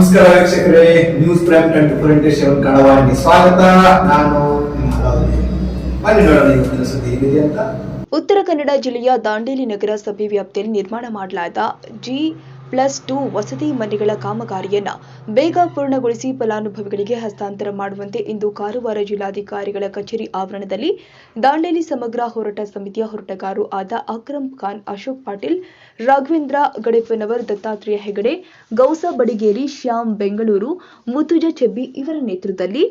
ನಮಸ್ಕಾರ ವೀಕ್ಷಕರೇ news prime twenty four into seven ಸ್ವಾಗತ, ನಾನು ನಿಮ್ಮ. ಬನ್ನಿ ನೋಡೋಣ ಇವತ್ತಿನ ಸುದ್ದಿ ಏನಿದೆ ಅಂತ ಉತ್ತರ ಕನ್ನಡ ಜಿಲ್ಲೆಯ ದಾಂಡೇಲಿ ನಗರ ಸಭೆ ವ್ಯಾಪ್ತಿಯಲ್ಲಿ ನಿರ್ಮಾಣ ಮಾಡಲಾದ ಜಿ ಪ್ಲಸ್ ಟು ವಸತಿ ಮನೆಗಳ ಕಾಮಗಾರಿಯನ್ನು ಬೇಗ ಪೂರ್ಣಗೊಳಿಸಿ ಫಲಾನುಭವಿಗಳಿಗೆ ಹಸ್ತಾಂತರ ಮಾಡುವಂತೆ ಇಂದು ಕಾರವಾರ ಜಿಲ್ಲಾಧಿಕಾರಿಗಳ ಕಚೇರಿ ಆವರಣದಲ್ಲಿ ದಾಂಡೇಲಿ ಸಮಗ್ರ ಹೋರಾಟ ಸಮಿತಿಯ ಹೋರಾಟಗಾರರು ಆದ ಅಕ್ರಮ್ ಖಾನ್ ಅಶೋಕ್ ಪಾಟೀಲ್, ರಾಘವೇಂದ್ರ ಗಡೆಪ್ಪನವರ್ ದತ್ತಾತ್ರೇಯ ಹೆಗಡೆ, ಗೌಸ ಬಡಿಗೇರಿ, ಶ್ಯಾಮ್ ಬೆಂಗಳೂರು ಮುತ್ತುಜ ಚೆಬ್ಬಿ ಇವರ ನೇತೃತ್ವದಲ್ಲಿ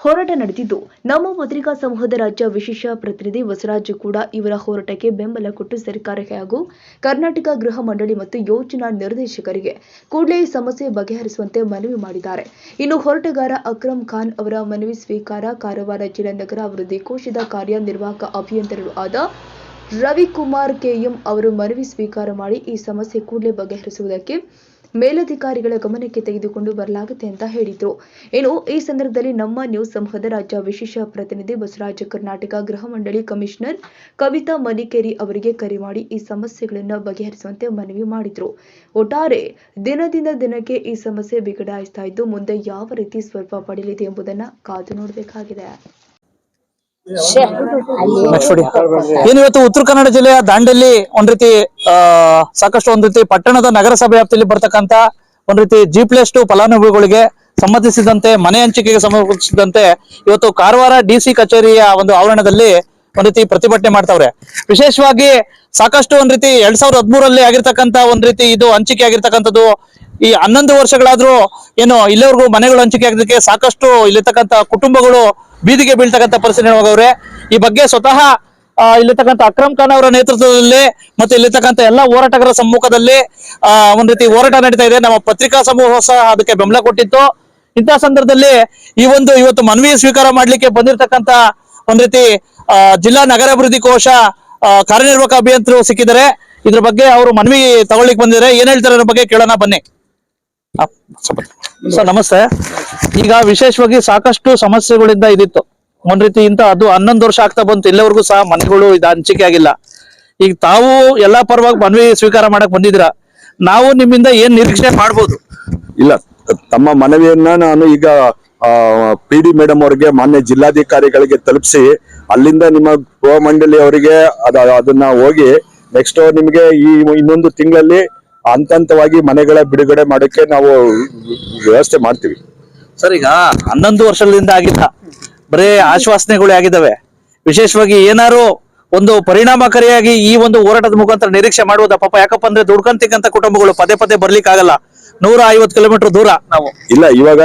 ಹೋರಾಟ ನಡೆದಿದ್ದು, ನಮ್ಮ ಪತ್ರಿಕಾ ಸಮೂಹದ ರಾಜ್ಯ ವಿಶೇಷ ಪ್ರತಿನಿಧಿ ಬಸವರಾಜ್ ಕೂಡ ಇವರ ಹೋರಾಟಕ್ಕೆ ಬೆಂಬಲ ಕೊಟ್ಟು ಸರ್ಕಾರಕ್ಕೆ ಹಾಗೂ ಕರ್ನಾಟಕ ಗೃಹ ಮಂಡಳಿ ಮತ್ತು ಯೋಜನಾ ನಿರ್ದೇಶಕರಿಗೆ ಕೂಡಲೇ ಈ ಸಮಸ್ಯೆ ಬಗೆಹರಿಸುವಂತೆ ಮನವಿ ಮಾಡಿದ್ದಾರೆ. ಇನ್ನು ಹೋರಾಟಗಾರ ಅಕ್ರಮ್ ಖಾನ್ ಅವರ ಮನವಿ ಸ್ವೀಕಾರ ಕಾರವಾರ ಜಿಲ್ಲಾ ನಗರ ಅಭಿವೃದ್ಧಿ ಕೋಶದ ಕಾರ್ಯನಿರ್ವಾಹಕ ಅಭಿಯಂತರರು ಆದ ರವಿಕುಮಾರ್ ಕೆಎಂ ಅವರು ಮನವಿ ಸ್ವೀಕಾರ ಮಾಡಿ ಈ ಸಮಸ್ಯೆ ಕೂಡಲೇ ಬಗೆಹರಿಸುವುದಕ್ಕೆ ಮೇಲಧಿಕಾರಿಗಳ ಗಮನಕ್ಕೆ ತೆಗೆದುಕೊಂಡು ಬರಲಾಗುತ್ತೆ ಅಂತ ಹೇಳಿದ್ರು. ಇನ್ನು ಈ ಸಂದರ್ಭದಲ್ಲಿ ನಮ್ಮ ನ್ಯೂಸ್ ಸಮೂಹದ ರಾಜ್ಯ ವಿಶೇಷ ಪ್ರತಿನಿಧಿ ಬಸವರಾಜ ಕರ್ನಾಟಕ ಗೃಹ ಮಂಡಳಿ ಕಮಿಷನರ್ ಕವಿತಾ ಮನಿಕೇರಿ ಅವರಿಗೆ ಕರೆ ಮಾಡಿ ಈ ಸಮಸ್ಯೆಗಳನ್ನು ಬಗೆಹರಿಸುವಂತೆ ಮನವಿ ಮಾಡಿದ್ರು. ಒಟ್ಟಾರೆ ದಿನದಿಂದ ದಿನಕ್ಕೆ ಈ ಸಮಸ್ಯೆ ಬಿಗಡಾಯಿಸ್ತಾ ಇದ್ದು ಮುಂದೆ ಯಾವ ರೀತಿ ಸ್ವರೂಪ ಪಡೆಯಲಿದೆ ಎಂಬುದನ್ನು ಕಾದು ನೋಡಬೇಕಾಗಿದೆ. ಏನು ಇವತ್ತು ಉತ್ತರ ಕನ್ನಡ ಜಿಲ್ಲೆಯ ದಾಂಡೇಲಿ ಒಂದ್ ರೀತಿ ಸಾಕಷ್ಟು ಒಂದ್ ರೀತಿ ಪಟ್ಟಣದ ನಗರಸಭೆ ವ್ಯಾಪ್ತಿಯಲ್ಲಿ ಬರ್ತಕ್ಕಂತ ಒಂದ್ ರೀತಿ ಜಿ ಪ್ಲಸ್ ಟು ಫಲಾನುಭವಿಗಳಿಗೆ ಸಂಬಂಧಿಸಿದಂತೆ, ಮನೆ ಹಂಚಿಕೆಗೆ ಸಂಬಂಧಿಸಿದಂತೆ ಇವತ್ತು ಕಾರವಾರ ಡಿಸಿ ಕಚೇರಿಯ ಒಂದು ಆವರಣದಲ್ಲಿ ಒಂದ್ ರೀತಿ ಪ್ರತಿಭಟನೆ ಮಾಡ್ತಾವ್ರೆ. ವಿಶೇಷವಾಗಿ ಸಾಕಷ್ಟು ಒಂದ್ ರೀತಿ ಎರಡ್ ಸಾವಿರದ ಹದಿಮೂರಲ್ಲಿ ಆಗಿರ್ತಕ್ಕಂತ ಒಂದ್ ರೀತಿ ಇದು ಹಂಚಿಕೆ ಆಗಿರ್ತಕ್ಕಂಥದ್ದು. ಈ ಹನ್ನೊಂದು ವರ್ಷಗಳಾದ್ರೂ ಏನು ಇಲ್ಲಿವರೆಗೂ ಮನೆಗಳು ಹಂಚಿಕೆ ಆಗಿದ್ದಕ್ಕೆ ಸಾಕಷ್ಟು ಇಲ್ಲಿರ್ತಕ್ಕಂಥ ಕುಟುಂಬಗಳು ಬೀದಿಗೆ ಬೀಳ್ತಕ್ಕಂಥ ಪರಿಸ್ಥಿತಿ ಅವ್ರೆ ಈ ಬಗ್ಗೆ ಸ್ವತಃ ಇಲ್ಲಿರ್ತಕ್ಕಂಥ ಅಕ್ರಮ್ ಖಾನ್ ಅವರ ನೇತೃತ್ವದಲ್ಲಿ ಮತ್ತೆ ಇಲ್ಲಿರ್ತಕ್ಕಂಥ ಎಲ್ಲ ಹೋರಾಟಗಾರರ ಸಮ್ಮುಖದಲ್ಲಿ ಒಂದು ರೀತಿ ಹೋರಾಟ ನಡೀತಾ ಇದೆ. ನಮ್ಮ ಪತ್ರಿಕಾ ಸಮೂಹ ಸಹ ಅದಕ್ಕೆ ಬೆಂಬಲ ಕೊಟ್ಟಿತ್ತು. ಇಂತಹ ಸಂದರ್ಭದಲ್ಲಿ ಈ ಒಂದು ಇವತ್ತು ಮನವಿ ಸ್ವೀಕಾರ ಮಾಡ್ಲಿಕ್ಕೆ ಬಂದಿರತಕ್ಕಂತ ಒಂದ್ ರೀತಿ ಜಿಲ್ಲಾ ನಗರಾಭಿವೃದ್ಧಿ ಕೋಶ ಕಾರ್ಯನಿರ್ವಾಹಕ ಅಭಿಯಂತರು ಸಿಕ್ಕಿದ್ದಾರೆ. ಇದ್ರ ಬಗ್ಗೆ ಅವರು ಮನವಿ ತಗೊಳ್ಳಿಕ್ ಬಂದಿದ್ದಾರೆ. ಏನ್ ಹೇಳ್ತಾರೆ ಅದ್ರ ಬಗ್ಗೆ ಕೇಳೋಣ ಬನ್ನಿ. ಸರ್ ನಮಸ್ತೆ. ಈಗ ವಿಶೇಷವಾಗಿ ಸಾಕಷ್ಟು ಸಮಸ್ಯೆಗಳಿಂದ ಇದಿತ್ತು. ಒಂದ್ ರೀತಿ ಇಂತ ಅದು ಹನ್ನೊಂದು ವರ್ಷ ಆಗ್ತಾ ಬಂತು. ಇಲ್ಲಿವರೆಗೂ ಸಹ ಮನೆಗಳು ಇದು ಹಂಚಿಕೆ ಆಗಿಲ್ಲ. ಈಗ ತಾವು ಎಲ್ಲಾ ಪರವಾಗಿ ಮನವಿ ಸ್ವೀಕಾರ ಮಾಡಕ್ ಬಂದಿದ್ದೀರಾ? ನಾವು ನಿಮ್ಮಿಂದ ಏನ್ ನಿರೀಕ್ಷೆ ಮಾಡ್ಬೋದು? ಇಲ್ಲ, ತಮ್ಮ ಮನವಿಯನ್ನ ನಾನು ಈಗ ಪಿ ಡಿ ಮೇಡಮ್ ಅವರಿಗೆ ಮಾನ್ಯ ಜಿಲ್ಲಾಧಿಕಾರಿಗಳಿಗೆ ತಲುಪಿಸಿ, ಅಲ್ಲಿಂದ ನಿಮ್ಮ ಗೃಹ ಮಂಡಳಿ ಅವರಿಗೆ ಅದ, ಅದನ್ನ ಹೋಗಿ ನೆಕ್ಸ್ಟ್ ನಿಮಗೆ ಈ ಇನ್ನೊಂದು ತಿಂಗಳಲ್ಲಿ ಹಂತವಾಗಿ ಮನೆಗಳ ಬಿಡುಗಡೆ ಮಾಡೋಕೆ ನಾವು ವ್ಯವಸ್ಥೆ ಮಾಡ್ತೀವಿ. ಸರ್ ಈಗ ಹನ್ನೊಂದು ವರ್ಷದಿಂದ ಆಗಿಲ್ಲ. ಬರೇ ಆಶ್ವಾಸನೆಗಳೇ ಆಗಿದ್ದಾವೆ. ವಿಶೇಷವಾಗಿ ಏನಾರು ಒಂದು ಪರಿಣಾಮಕಾರಿಯಾಗಿ ಈ ಒಂದು ಹೋರಾಟದ ಮುಖಾಂತರ ನಿರೀಕ್ಷೆ ಮಾಡುವುದ? ಪಾಪ ಯಾಕಪ್ಪ ಅಂದ್ರೆ ದುಡ್ಕಂತಿಕ್ಕಂತ ಕುಟುಂಬಗಳು ಪದೇ ಪದೇ ಬರ್ಲಿಕ್ಕಾಗಲ್ಲ. ನೂರ ಐವತ್ತು ಕಿಲೋಮೀಟರ್ ದೂರ ನಾವು. ಇಲ್ಲ ಇವಾಗ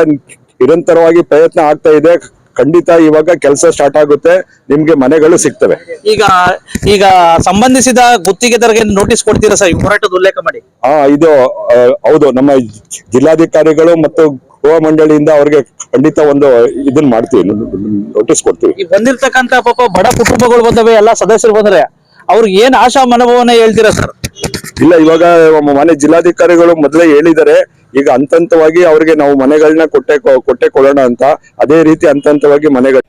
ನಿರಂತರವಾಗಿ ಪ್ರಯತ್ನ ಆಗ್ತಾ ಇದೆ. ಖಂಡಿತ ಇವಾಗ ಕೆಲಸ ಸ್ಟಾರ್ಟ್ ಆಗುತ್ತೆ. ನಿಮ್ಗೆ ಮನೆಗಳು ಸಿಗ್ತವೆ. ಈಗ ಈಗ ಸಂಬಂಧಿಸಿದ ಗುತ್ತಿಗೆದಾರರಿಗೆ ನೋಟಿಸ್ ಕೊಡ್ತೀರಾ ಸರ್? ಈ ಹೋರಾಟದ ಉಲ್ಲೇಖ ಮಾಡಿ. ಆ ಇದು ಆ, ಹೌದು. ನಮ್ಮ ಜಿಲ್ಲಾಧಿಕಾರಿಗಳು ಮತ್ತು ಗೃಹ ಮಂಡಳಿಯಿಂದ ಅವ್ರಿಗೆ ಖಂಡಿತ ಒಂದು ಇದನ್ನ ಮಾಡ್ತೀವಿ. ನೋಟಿಸ್ ಕೊಡ್ತೀವಿ. ಈ ಬಂದಿರ್ತಕ್ಕಂತ ಪಾಪ ಬಡ ಕುಟುಂಬಗಳು ಬಂದವೆ ಎಲ್ಲ ಸದಸ್ಯರು ಬಂದ್ರೆ ಅವ್ರಿಗೆ ಏನ್ ಆಶಾ ಮನೋಭಾವನೆ ಹೇಳ್ತೀರಾ ಸರ್? ಇಲ್ಲ, ಇವಾಗ ಮನೆ ಜಿಲ್ಲಾಧಿಕಾರಿಗಳು ಮೊದಲೇ ಹೇಳಿದ್ದಾರೆ ಈಗ ಹಂತ ಹಂತವಾಗಿ ಅವ್ರಿಗೆ ನಾವು ಮನೆಗಳನ್ನ ಕೊಟ್ಟೆ ಕೊಟ್ಟೆ ಕೊಡೋಣ ಅಂತ. ಅದೇ ರೀತಿ ಹಂತ ಹಂತವಾಗಿ ಮನೆಗಳು